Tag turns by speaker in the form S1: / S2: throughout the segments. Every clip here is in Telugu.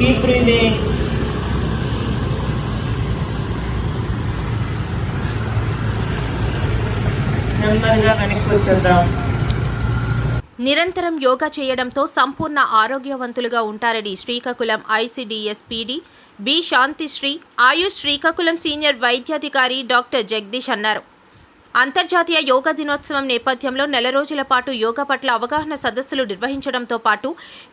S1: కీప్ నెమ్మదిగా వెనక్కి వచ్చేద్దాం.
S2: నిరంతరం యోగా చేయడంతో సంపూర్ణ ఆరోగ్యవంతులుగా ఉంటారని Srikakulam ICDS PD B Shantisri AYUSH Srikakulam senior వైద్యాధికారి డాక్టర్ జగదీష్ అన్నారు. అంతర్జాతీయ యోగా దినోత్సవం నేపథ్యంలో నెల రోజుల పాటు యోగా పట్ల అవగాహన సదస్సులు నిర్వహించడంతో పాటు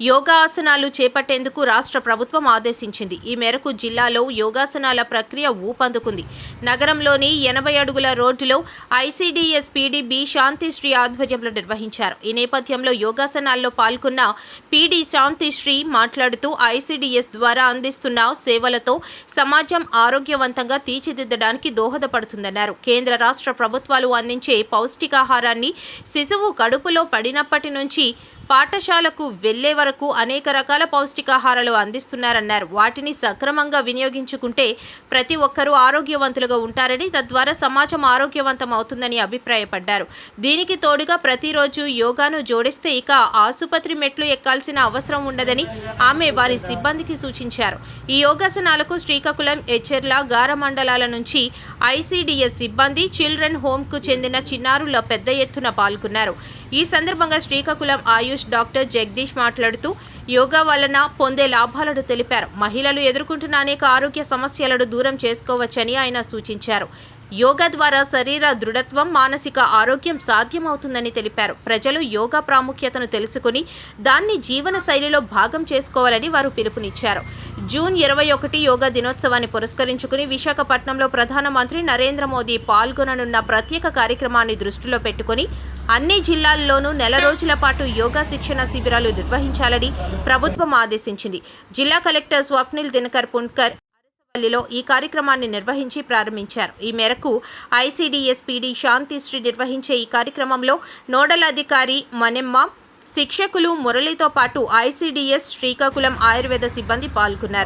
S2: యోగా ఆసనాలు చేపట్టేందుకు రాష్ట్ర ప్రభుత్వం ఆదేశించింది. ఈ మేరకు జిల్లాలో యోగాసనాల ప్రక్రియ ఊపందుకుంది. నగరంలోని ఎనభై అడుగుల రోడ్డులో ఐసీడీఎస్ పీడీబీ శాంతిశ్రీ ఆధ్వర్యంలో నిర్వహించారు. ఈ నేపథ్యంలో యోగాసనాల్లో పాల్గొన్న పీడీ శాంతిశ్రీ మాట్లాడుతూ ఐసీడీఎస్ ద్వారా అందిస్తున్న సేవలతో సమాజం ఆరోగ్యవంతంగా తీర్చిదిద్దడానికి దోహదపడుతుందన్నారు. కేంద్ర రాష్ట్ర ప్రభుత్వాలు అందించే పౌష్టికాహారాన్ని శిశువు కడుపులో పడినప్పటి నుంచి పాఠశాలకు వెళ్ళే వరకు అనేక రకాల పౌష్టికాహారాలు అందిస్తున్నారన్నారు. వాటిని సక్రమంగా వినియోగించుకుంటే ప్రతి ఒక్కరూ ఆరోగ్యవంతులుగా ఉంటారని తద్వారా సమాజం ఆరోగ్యవంతం అవుతుందని అభిప్రాయపడ్డారు. దీనికి తోడుగా ప్రతిరోజు యోగాను జోడిస్తే ఇక ఆసుపత్రి మెట్లు ఎక్కాల్సిన అవసరం ఉండదని ఆమె వారి సిబ్బందికి సూచించారు. ఈ యోగాసనాలకు శ్రీకాకుళం ఎచ్చెర్ల గార మండలాల నుంచి ఐసీడీఎస్ సిబ్బంది చిల్డ్రన్ హోమ్కు చెందిన చిన్నారుల పెద్ద ఎత్తున పాల్గొన్నారు. ఈ సందర్భంగా శ్రీకాకుళం ఆయుష్ డాక్టర్ జగదీష్ మాట్లాడుతూ యోగా వలన పొందే లాభాలను తెలిపారు. మహిళలు ఎదుర్కొంటున్న అనేక ఆరోగ్య సమస్యలను దూరం చేసుకోవచ్చని ఆయన సూచించారు. యోగా ద్వారా శరీర దృఢత్వం మానసిక ఆరోగ్యం సాధ్యమవుతుందని తెలిపారు. ప్రజలు యోగా ప్రాముఖ్యతను తెలుసుకుని దాన్ని జీవన శైలిలో భాగం చేసుకోవాలని వారు పిలుపునిచ్చారు. జూన్ ఇరవై ఒకటి యోగా దినోత్సవాన్ని పురస్కరించుకుని విశాఖపట్నంలో ప్రధానమంత్రి నరేంద్ర మోదీ పాల్గొననున్న ప్రత్యేక కార్యక్రమాన్ని దృష్టిలో పెట్టుకుని అన్ని జిల్లాల్లోనూ నెల రోజుల పాటు యోగా శిక్షణ శిబిరాలు నిర్వహించాలని ప్రభుత్వం ఆదేశించింది. జిల్లా కలెక్టర్ స్వప్నిల్ దినకర్ పుణ్కర్ పల్లిలో ఈ కార్యక్రమాన్ని నిర్వహించి ప్రారంభించారు. ఈ మేరకు ఐసీడీఎస్ పీడీ శాంతిశ్రీ నిర్వహించే ఈ కార్యక్రమంలో నోడల్ అధికారి మనెమ్మ శిక్షకులు మురళితో పాటు ఐసీడీఎస్ శ్రీకాకుళం ఆయుర్వేద సిబ్బంది పాల్గొన్నారు.